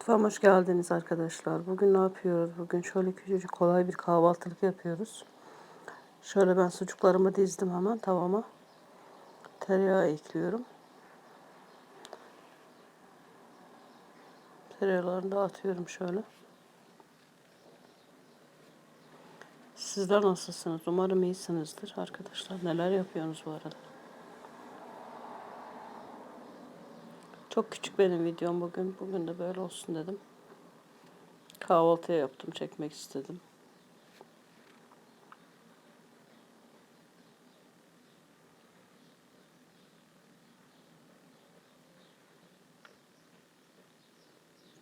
Mutfağıma hoş geldiniz arkadaşlar. Bugün ne yapıyoruz? Bugün şöyle küçücük kolay bir kahvaltılık yapıyoruz. Şöyle ben sucuklarımı dizdim hemen tavama. Tereyağı ekliyorum. Tereyağlarını dağıtıyorum şöyle. Sizler nasılsınız? Umarım iyisinizdir arkadaşlar. Neler yapıyorsunuz bu arada? Çok küçük benim videom bugün. Bugün de böyle olsun dedim. Kahvaltıya yaptım, çekmek istedim.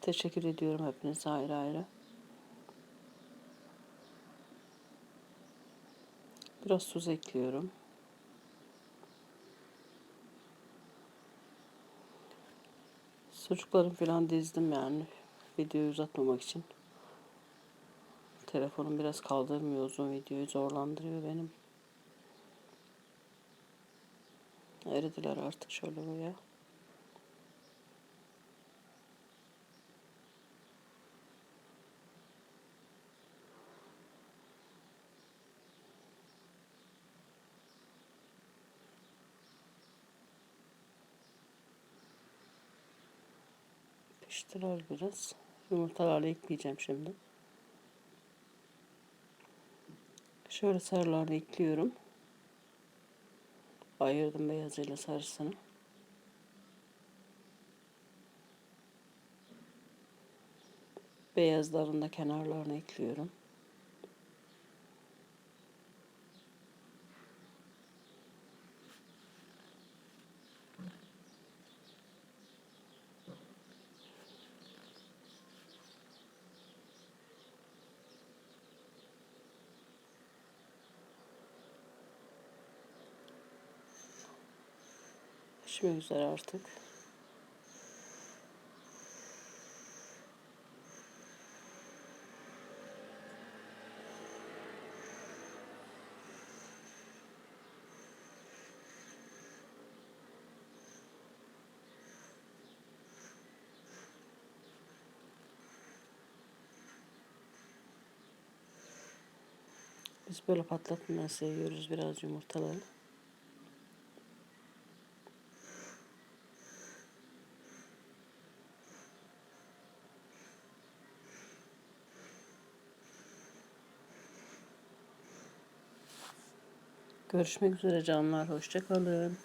Teşekkür ediyorum hepinize ayrı ayrı. Biraz tuz ekliyorum. Sucuklarımı falan dizdim yani videoyu uzatmamak için. Telefonum biraz kaldırmıyor uzun videoyu zorlandırıyor benim. Eridiler artık şöyle buraya. Piştiler biraz. Yumurtalarla ekleyeceğim şimdi. Şöyle sarılarını ekliyorum. Ayırdım beyazıyla sarısını. Beyazlarını da kenarlarına ekliyorum. Pişmek üzere artık. Biz böyle patlatmayı seviyoruz biraz yumurtaları. Görüşmek üzere canlar. Hoşça kalın.